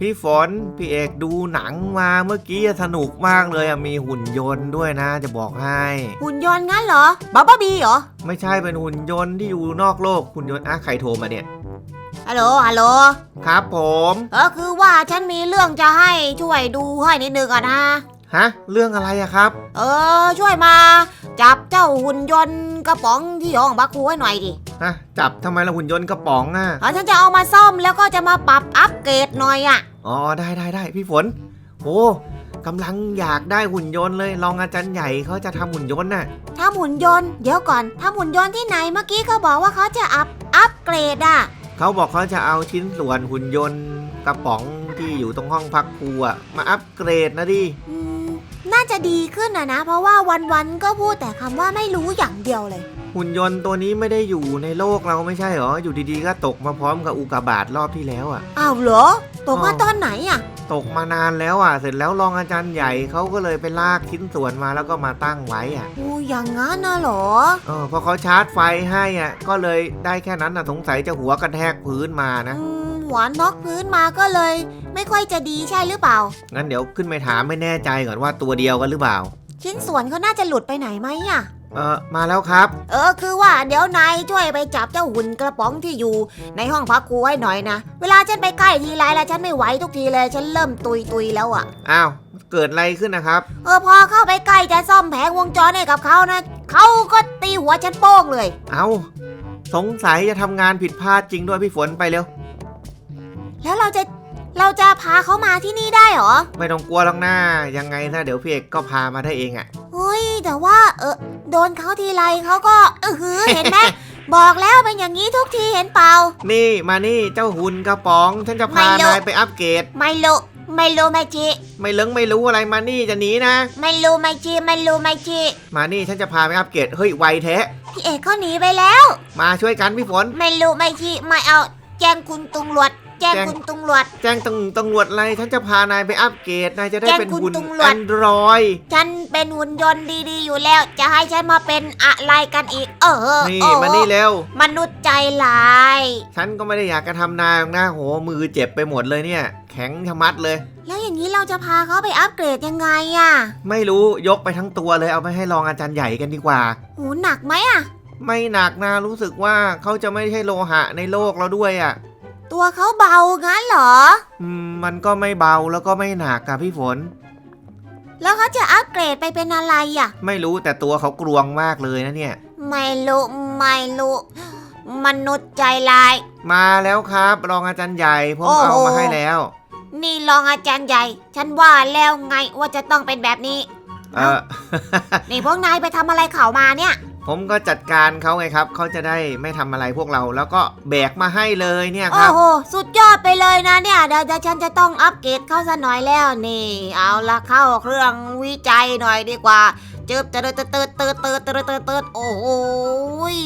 พี่ฝนพี่เอกดูหนังมาเมื่อกี้สนุกมากเลยอะมีหุ่นยนต์ด้วยนะ จะบอกให้ หุ่นยนต์งั้นเหรอบับบ้าบีเหรอ ไม่ใช่เป็นหุ่นยนต์ที่อยู่นอกโลกหุ่นยนต์อะใครโทรมาเนี่ยฮัลโหลฮัลโหลครับผมเออคือว่าฉันมีเรื่องจะให้ช่วยดูให้นิดนึงอะนะฮะเรื่องอะไรอะครับ เออ ช่วยมา จับเจ้าหุ่นยนต์กระป๋องที่ห้องบักคูให้หน่อยดิ ฮะจับทำไมละหุ่นยนต์กระป๋องอะเออฉันจะเอามาซ่อมแล้วก็จะมาปรับอัปเกรดหน่อยอะอ๋อได้ได้ได้พี่ฝนโอ้กำลังอยากได้หุ่นยนต์เลยลองอาจารย์ใหญ่เขาจะทำหุ่นยนต์น่ะถ้าหุ่นยนต์เดี๋ยวก่อนถ้าหุ่นยนต์ที่ไหนเมื่อกี้เขาบอกว่าเขาจะอัพอัปเกรดอะเขาบอกเขาจะเอาชิ้นส่วนหุ่นยนต์กระป๋องที่อยู่ตรงห้องพักครูอะมาอัปเกรดนะดิอืมน่าจะดีขึ้นนะนะ เพราะว่าวันๆก็พูดแต่คำว่าไม่รู้อย่างเดียวเลย หุ่นยนต์ตัวนี้ไม่ได้อยู่ในโลกเราไม่ใช่เหรอ อยู่ดีๆก็ตกมาพร้อมกับอุกกาบาตรอบที่แล้วอะอ้าวเหรอ ตกมาอ๋อตอนไหนอะตกมานานแล้วอะ เสร็จแล้วรองอาจารย์ใหญ่เขาก็เลยไปลากชิ้นส่วนมาแล้วก็มาตั้งไว้อะอู้อย่างงั้นนะเหรอ เออพอเขาชาร์จไฟให้อะ ก็เลยได้แค่นั้นน่ะสงสัยจะหัวกระแทกพื้นมานะอืมหัวนอกพื้นมาก็เลย ไม่ค่อยจะดีใช่หรือเปล่า งั้นเดี๋ยวขึ้นไปถามไม่แน่ใจก่อนว่าตัวเดียวกันหรือเปล่า ชิ้นส่วนเขาน่าจะหลุดไปไหนไหมอะ เออมาแล้วครับ เออคือว่าเดี๋ยวนายช่วยไปจับเจ้าหุ่นกระป๋องที่อยู่ ในห้องพักครูให้หน่อยนะ เวลาฉันไปใกล้ทีไรแล้วฉันไม่ไหวทุกทีเลยฉันเริ่มตุยตุยๆแล้วอะอ้าวเกิดอะไรขึ้นนะครับ เออพอเข้าไปใกล้จะซ่อมแผงวงจรให้กับเขานะเขาก็ตีหัวฉันโป้งเลย เอาสงสัยจะทำงานผิดพลาดจริงด้วยพี่ฝนไปเร็ว แล้วเราจะเราจะพาเขามาที่นี่ได้เหรอ ไม่ต้องกลัวหรอกหน้ายังไงถ้าเดี๋ยวพี่เอกก็พามาได้เองอะเฮ้ย แต่ว่าเออโดนเขาทีไรเขาก็เออหือเห็นไหมบอกแล้วเป็นอย่างนี้ทุกทีเห็นเปล่า นี่มานี่เจ้าหุ่นกระป๋อง ฉันจะพาไม่รู้นายไปอัปเกรดไม่รู้ไม่รู้ไม่ชีไม่เลิงไม่รู้อะไรมานี่จะหนีนะไม่รู้ไม่ชีไม่รู้ไม่ชีมานี่ฉันจะพาไปอัปเกรดเฮ้ยไวแท้พี่เอกเขาหนีไปแล้ว มาช่วยกันพี่ฝนไม่รู้ไม่ชีไม่เอาแจ้งคุณตำรวจแจ้งแจ้งคุณตำรวจแจ้งตำตำรวจอะไรฉันจะพานายไปอัปเกรดนายจะได้แจ้งเป็นคุณหุ่นตำรวจ แอนดรอย ฉันเป็นหุ่นยนต์ดีๆอยู่แล้ว จะให้ฉันมาเป็นอะไรกันอีก เออนี่โอ้มานี่เร็ว มนุษย์ใจลาย ฉันก็ไม่ได้อยากจะทำนายหรอกนะโหมือเจ็บไปหมดเลยเนี่ย แข็งชะมัดเลย แล้วอย่างนี้เราจะพาเขาไปอัปเกรดยังไงอะไม่รู้ยกไปทั้งตัวเลยเอาไปให้รองอาจารย์ใหญ่กันดีกว่า หูหนักไหมอะ ไม่หนักนะรู้สึกว่าเขาจะไม่ใช่โลหะในโลกเราด้วยอะ่ะ ตัวเขาเบางั้นเหรอ อืมมันก็ไม่เบาแล้วก็ไม่หนักอะพี่ฝน แล้วเขาจะอัปเกรดไปเป็นอะไรอะไม่รู้แต่ตัวเขากลวงมากเลยนะเนี่ย ไม่รู้ไม่รู้มนุษย์ใจลาย มาแล้วครับ รองอาจารย์ใหญ่ผมโอ้โห เอามาให้แล้ว นี่รองอาจารย์ใหญ่ ฉันว่าแล้วไงว่าจะต้องเป็นแบบนี้ เออ นี่พวกนายไปทำอะไรเขามาเนี่ย ผมก็จัดการเขาไงครับ เขาจะได้ไม่ทำอะไรพวกเรา แล้วก็แบกมาให้เลยเนี่ยครับโหสุดยอดไปเลยนะเนี่ยเดี๋ยวเดี๋ยวฉันจะต้องอัปเกรดเข้าซะหน่อยแล้วนี่ เอาละเข้าเครื่องวิจัยหน่อยดีกว่าจึบเติร์ดเติร์ดเติร์ดเติร์ดเติร์ดเติร์ดเติร์ดโอ้โหย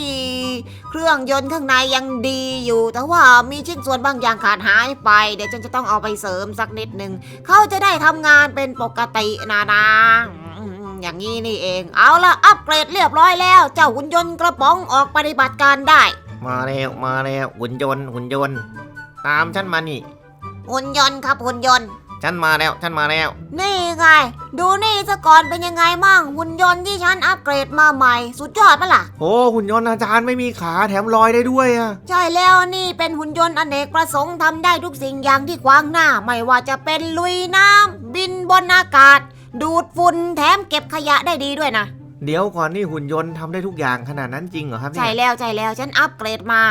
เครื่องยนต์ข้างในยังดีอยู่ แต่ว่ามีชิ้นส่วนบางอย่างขาดหายไป เดี๋ยวฉันจะต้องเอาไปเสริมสักนิดหนึ่งเขาจะได้ทำงานเป็นปกตินะนะอืม อย่างนี้นี่เอง เอาละอัปเกรดเรียบร้อยแล้ว เจ้าหุ่นยนต์กระป๋องออกปฏิบัติการได้ มาแล้วมาแล้วหุ่นยนต์หุ่นยนต์ ตามฉันมานี่หุ่นยนต์ครับหุ่นยนต์ ฉันมาแล้วฉันมาแล้ว นี่ไง ดูนี่ซะก่อนเป็นยังไงมั่งหุ่นยนต์ที่ฉันอัปเกรดมาใหม่ สุดยอดปะล่ะ โอ้หุ่นยนต์อาจารย์ไม่มีขาแถมลอยได้ด้วยอะใช่แล้วนี่เป็นหุ่นยนต์อเนกประสงค์ทำได้ทุกสิ่งอย่างที่ขวางหน้า ไม่ว่าจะเป็นลุยน้ำบินบนอากาศ ดูดฝุ่นแถมเก็บขยะได้ดีด้วยนะ เดี๋ยวก่อนนี่หุ่นยนต์ทำได้ทุกอย่างขนาดนั้นจริงเหรอครับเนี่ใช่ยแล้วใช่แล้วฉันอัปเกรดมา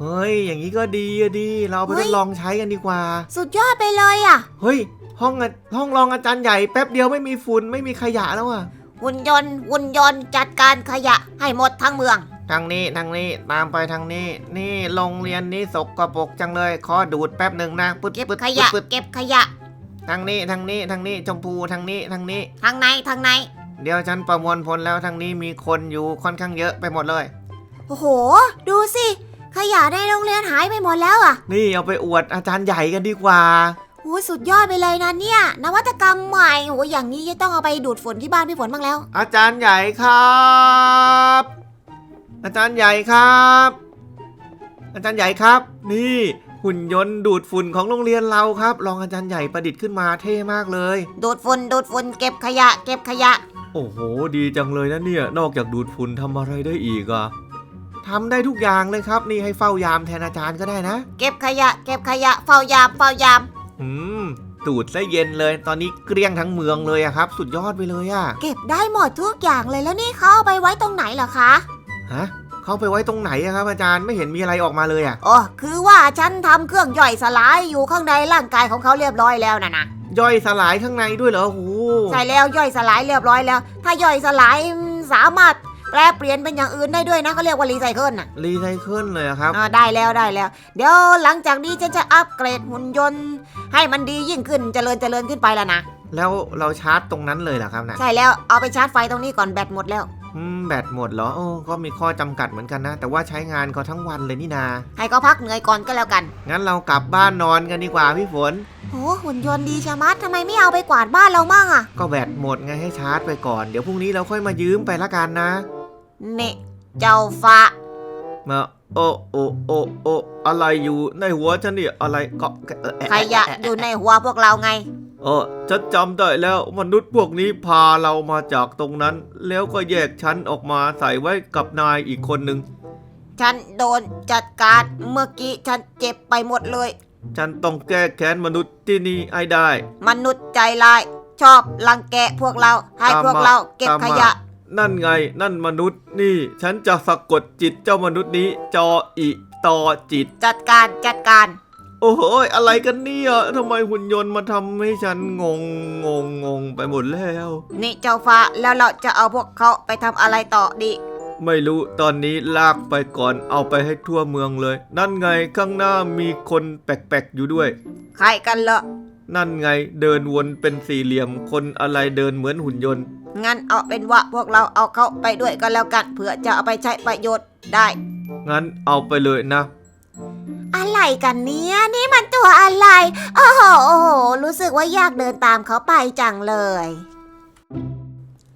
เฮ้ย อย่างนี้ก็ดีอะดี เราเอาไปเฮ้ทย ดลองใช้กันดีกว่า สุดยอดไปเลยอะ เฮ้ย ห้องอะห้องรองอาจารย์ใหญ่แป๊บเดียวไม่มีฝุ่นไม่มีขยะแล้วอะหุ่นยนต์หุ่นยนต์จัดการขยะให้หมดทั้งเมือง ทางนี้ทางนี้ตามไปทางนี้ นี่โรงเรียนนี้สกปรกจังเลย ขอดูดแป๊บหนึ่งนะปึ๊ดเก็บปึ๊ดขยะ ปึ๊ดเก็บขยะ ทางนี้ทางนี้ทางนี้ชมพูทางนี้ทางนี้ ทางไหนทางไหน เดี๋ยวฉันประมวลผลแล้วทางนี้มีคนอยู่ค่อนข้างเยอะไปหมดเลย โอ้โห ดูสิ ขยะในโรงเรียนหายไปหมดแล้วอะนี่เอาไปอวดอาจารย์ใหญ่กันดีกว่า โอ้สุดยอดไปเลยนะเนี่ย นวัตกรรมใหม่โอ้อย่างนี้จะต้องเอาไปดูดฝุ่นที่บ้านพี่ฝนบ้างแล้ว อาจารย์ใหญ่ครับ อาจารย์ใหญ่ครับ อาจารย์ใหญ่ครับ นี่ หหุ่นยนต์ดูดฝุ่นของโรงเรียนเราครับ รองอาจารย์ใหญ่ประดิษฐ์ขึ้นมาเท่มากเลย ดูดฝุ่นดูดฝุ่นเก็บขยะ เก็บขยะ โอ้โห ดีจังเลยนะเนี่ย นอกจากดูดฝุ่นทำอะไรได้อีกอะทำได้ทุกอย่างเลยครับ นี่ให้เฝ้ายามแทนอาจารย์ก็ได้นะ เก็บขยะ เก็บขยะเฝ้ายามเฝ้ายามอืมดูดซะเย็นเลย ตอนนี้เกลี้ยงทั้งเมืองเลยอะครับ สุดยอดไปเลยอะเก็บได้หมดทุกอย่างเลยแล้วนี่เขาเอาไปไว้ตรงไหนเหรอคะฮะ เขาไปไว้ตรงไหนอะครับ อาจารย์ไม่เห็นมีอะไรออกมาเลยอะโอ้คือว่าฉันทำเครื่องย่อยสลายอยู่ข้างในร่างกายของเขาเรียบร้อยแล้วนะนะย่อยสลายข้างในด้วยเหรอโอ้โหใช่แล้วย่อยสลายเรียบร้อยแล้ว ถ้าย่อยสลายอืมสามารถแปลเปลี่ยนเป็นอย่างอื่นได้ด้วยนะเขาเรียกว่ารีไซเคิลน่ะรีไซเคิลเลยอะครับ อ่าได้แล้วได้แล้ว เดี๋ยวหลังจากนี้ฉันจะอัปเกรดหุ่นยนต์ ให้มันดียิ่งขึ้นเจริญเจริญขึ้นไปแล้วนะ แล้วเราชาร์จตรงนั้นเลยเหรอครับนะใช่แล้วเอาไปชาร์จไฟตรงนี้ก่อนแบตหมดแล้ว อืมแบตหมดเหรอโอ้ก็มีข้อจำกัดเหมือนกันนะ แต่ว่าใช้งานเขาทั้งวันเลยนี่นา ให้เขาพักเหนื่อยก่อนก็แล้วกัน งั้นเรากลับบ้านนอนกันดีกว่าพี่ฝน โอ้หุ่นยนต์ดีชะมัดทำไมไม่เอาไปกวาดบ้านเรามั่งอะก็แบตหมดไงให้ชาร์จไปก่อน เดี๋ยวพรุ่งนี้เราค่อยมายืมไปละกันนะนี่ เจ้าฟ้ามาโอ้โอ้โอ้โอ้อะไรอยู่ในหัวฉันเนี่ยอะไรก็เอ่อขยะอยู่ในหัวพวกเราไง เออฉันจำได้แล้วมนุษย์พวกนี้พาเรามาจากตรงนั้น แล้วก็แยกฉันออกมาใส่ไว้กับนายอีกคนหนึ่งฉันโดนจัดการเมื่อกี้ฉันเจ็บไปหมดเลย ฉันต้องแก้แค้นมนุษย์ที่นี่ให้ได้ มนุษย์ใจร้ายชอบรังแกพวกเราให้ตามมาพวกเราเก็บตามมาขยะ นั่นไงนั่นมนุษย์นี่ ฉันจะสะกดจิตเจ้ามนุษย์นี้จออิตอจิต จัดการจัดการ โอ้โหอะไรกันเนี่ยทำไมหุ่นยนต์มาทำให้ฉันงงงงงงไปหมดแล้ว นี่เจ้าฟ้าแล้วเราจะเอาพวกเขาไปทำอะไรต่อดี ไม่รู้ตอนนี้ลากไปก่อนเอาไปให้ทั่วเมืองเลย นั่นไงข้างหน้ามีคนแปลกๆอยู่ด้วย ใครกันเหรอนั่นไงเดินวนเป็นสี่เหลี่ยมคนอะไรเดินเหมือนหุ่นยนต์ งั้นเอาเป็นว่าพวกเราเอาเขาไปด้วยกันแล้วกันเผื่อจะเอาไปใช้ประโยชน์ได้ งั้นเอาไปเลยนะ อะไรกันเนี้ยนี่มันตัวอะไรโอ้โหโอ้โห รู้สึกว่าอยากเดินตามเขาไปจังเลย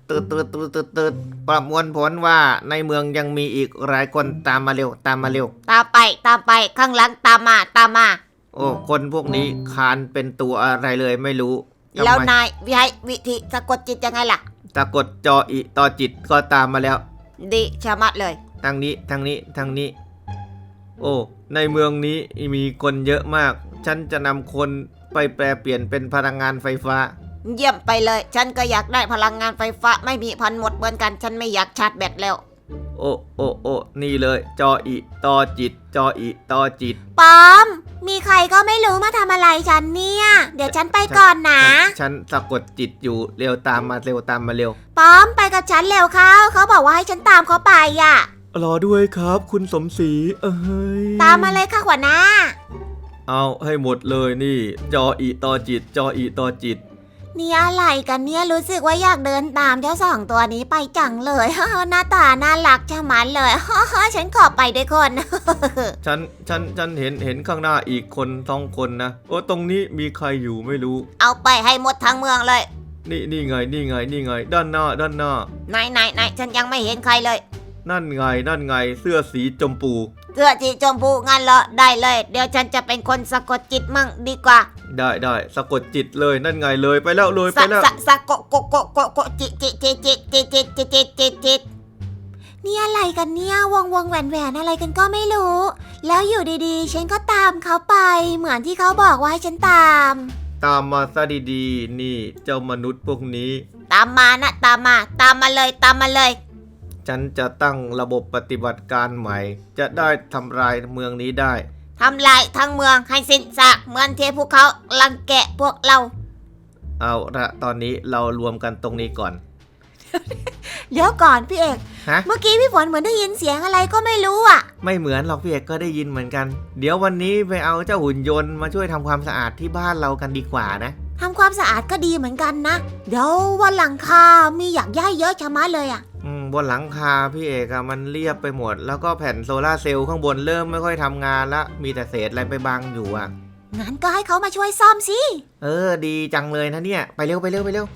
ตืดตืดตืดตืดตืดประมวลผลว่าในเมืองยังมีอีกหลายคนตามมาเร็วตามมาเร็ว ตามไปตามไปข้างหลังตามมาตามมา โอ้คนพวกนี้คานเป็นตัวอะไรเลยไม่รู้ทำไมแล้วนายวิให้วิธีสะกดจิตยังไงล่ะ ตะกดจออิต่อจิตก็ตามมาแล้ว ดีชะมัดเลย ทางนี้ทางนี้ทางนี้ โอ้ ในเมืองนี้มีคนเยอะมาก ฉันจะนำคนไปแปลเปลี่ยนเป็นพลังงานไฟฟ้า เยี่ยมไปเลย ฉันก็อยากได้พลังงานไฟฟ้า ไม่มีพันหมดเหมือนกัน ฉันไม่อยากชาร์จแบตแล้ว โอ้โอ้โอ้นี่เลย จออิต่อจิต จออิต่อจิตปอม มีใครก็ไม่รู้มาทำอะไรฉันเนี่ย เดี๋ยวฉันไปก่อนนะ ฉันฉันสะกดจิตอยู่เร็วตามมาเร็วตามมาเร็วปอมไปกับฉันเร็วเข้า เขาบอกว่าให้ฉันตามเขาไปอะ รอด้วยครับ คุณสมศรีเอ้ยตามมาเลยค่ะหัวหน้า เอาให้หมดเลยนี่ จออิต่อจิต จออิต่อจิต นี่อะไรกันเนี่ยรู้สึกว่าอยากเดินตามเจ้าสองตัวนี้ไปจังเลย หน้าตาน่ารักชะมัดเลย ฉันขอไปด้วยคน ฉันฉันฉันเห็นเห็นข้างหน้าอีกคนสองคนนะโอ้ตรงนี้มีใครอยู่ไม่รู้ เอาไปให้หมดทั้งเมืองเลย นี่นี่ไงนี่ไงนี่ไง ด้านหน้าด้านหน้า ไหนไหนไหนฉันยังไม่เห็นใครเลย นั่นไงนั่นไงเสื้อสีจมพูเสื้อสีชมพูงั้นเหรอได้เลย เดี๋ยวฉันจะเป็นคนสะกดจิตมั่งดีกว่า ได้ได้สะกดจิตเลยนั่นไงเลยไปแล้วเลยไปสะแล้วสะสะโกโกโกโกโกจิตจิตจิตจิตจิตจิตจิตจิตจิตจิตนี่อะไรกันเนี่ยวงวงแหวนแหวนอะไรกันก็ไม่รู้ แล้วอยู่ดีๆ ฉันก็ตามเขาไป เหมือนที่เขาบอกว่าให้ฉันตาม ตามมาซะดีๆ นี่เจ้ามนุษย์พวกนี้ ตามมานะตามมา ตามมาเลยตามมาเลย ฉันจะตั้งระบบปฏิบัติการใหม่ จะได้ทำลายเมืองนี้ได้ ทำลายทั้งเมืองให้สิ้นซากเหมือนที่พวกเขาลังแกะพวกเรา เอาละตอนนี้เรารวมกันตรงนี้ก่อนเดี๋ยวก่อนพี่เอก ฮะ เมื่อกี้พี่ฝนเหมือนได้ยินเสียงอะไรก็ไม่รู้อะ ไม่เหมือนหรอกพี่เอกก็ได้ยินเหมือนกัน เดี๋ยววันนี้ไปเอาเจ้าหุ่นยนต์มาช่วยทำความสะอาดที่บ้านเรากันดีกว่านะ ทำความสะอาดก็ดีเหมือนกันนะ เดี๋ยววันหลังคา มีอยากย่ายเยอะชะมัดเลยอะอืม บนหลังคาพี่เอกอะมันเรียบไปหมด แล้วก็แผ่นโซลาร์เซลล์ข้างบนเริ่มไม่ค่อยทำงานละมีแต่เศษอะไรไปบังอยู่อะงั้นก็ให้เขามาช่วยซ่อมสิ เออ ดีจังเลยนะเนี่ย ไปเร็วไปเร็วไปเร็ว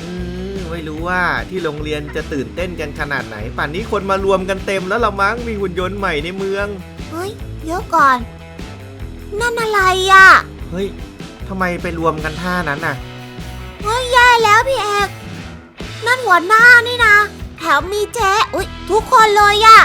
อืมไม่รู้ว่าที่โรงเรียนจะตื่นเต้นกันขนาดไหน ป่านนี้คนมารวมกันเต็มแล้วละมั้งมีหุ่นยนต์ใหม่ในเมือง เฮ้ย เดี๋ยวก่อน นั่นอะไรอะ เฮ้ยทำไมไปรวมกันท่านั้นน่ะ เฮ้ยแย่แล้วพี่เอก นั่นหัวหน้านี่นะ แถมมีเจ๊อุ้ยทุกคนเลยอะ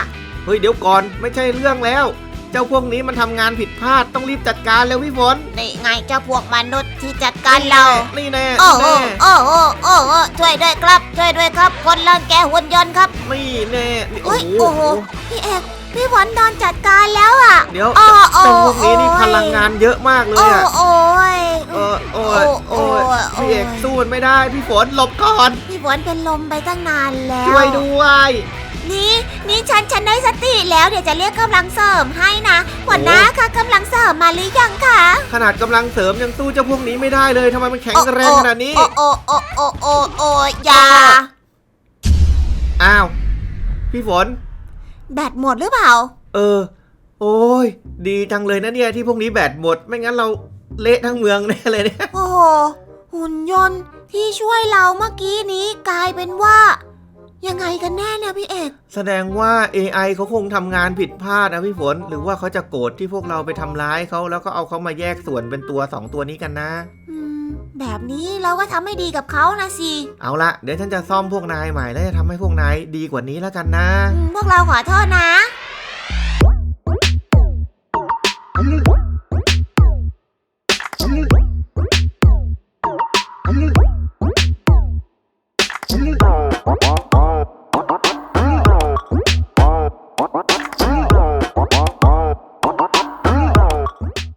เฮ้ยเดี๋ยวก่อนไม่ใช่เรื่องแล้ว เจ้าพวกนี้มันทำงานผิดพลาดต้องรีบจัดการแล้วพี่ฝนนี่ไงเจ้าพวกมนุษย์ที่จัดการเรา นี่แน่โอ้นี่โหแน่โอ้โหโอ้โหช่วยด้วยครับ ช่วยด้วยครับ คนรังแกหุ่นยนต์ครับ นี่แน่นี่เฮ้โอ้ยโหโอ้โห พี่เอก พี่ฝนโดนจัดการแล้วอะเดี๋ยวอ้อโอ้เจ้าพวกนี้นี่โอ้ยพลังงานเยอะมากเลยโอ้อะโอ้ย เออโอ้ยโอ้โอ้ยโอ้ยพี่เอกสู้มันไม่ได้พี่ฝนหลบก่อน พี่ฝนเป็นลมไปตั้งนานแล้วช่วยด้วย นี่นี่ฉันฉันได้สติแล้วเดี๋ยวจะเรียกกำลังเสริมให้นะหัวหน้าคะกำลังเสริมมาหรือยังคะขนาดกำลังเสริมยังสู้เจ้าพวกนี้ไม่ได้เลยทำไมมันแข็งแรงขนาดนี้ โอ้โอ้โอ้โอ้โอ้โอ้อยาอ้าว พี่ฝน แบตหมดหรือเปล่า เออ โอ้ย ดีจังเลยนะเนี่ยที่พวกนี้แบตหมด ไม่งั้นเราเละทั้งเมืองแน่เลยเนี่ย โอ้โห หุ่นยนต์ที่ช่วยเราเมื่อกี้นี้กลายเป็นว่า ยังไงกันแน่เนี่ยพี่เอก แสดงว่า AI เขาคงทำงานผิดพลาดนะพี่ฝน หรือว่าเขาจะโกรธที่พวกเราไปทำร้ายเขาแล้วก็เอาเขามาแยกส่วนเป็นตัวสองตัวนี้กันนะ อืม แบบนี้เราก็ทำไม่ดีกับเขานะสิเอาละเดี๋ยวฉันจะซ่อมพวกนายใหม่แล้วจะทำให้พวกนายดีกว่านี้แล้วกันนะ อืมพวกเราขอโทษนะ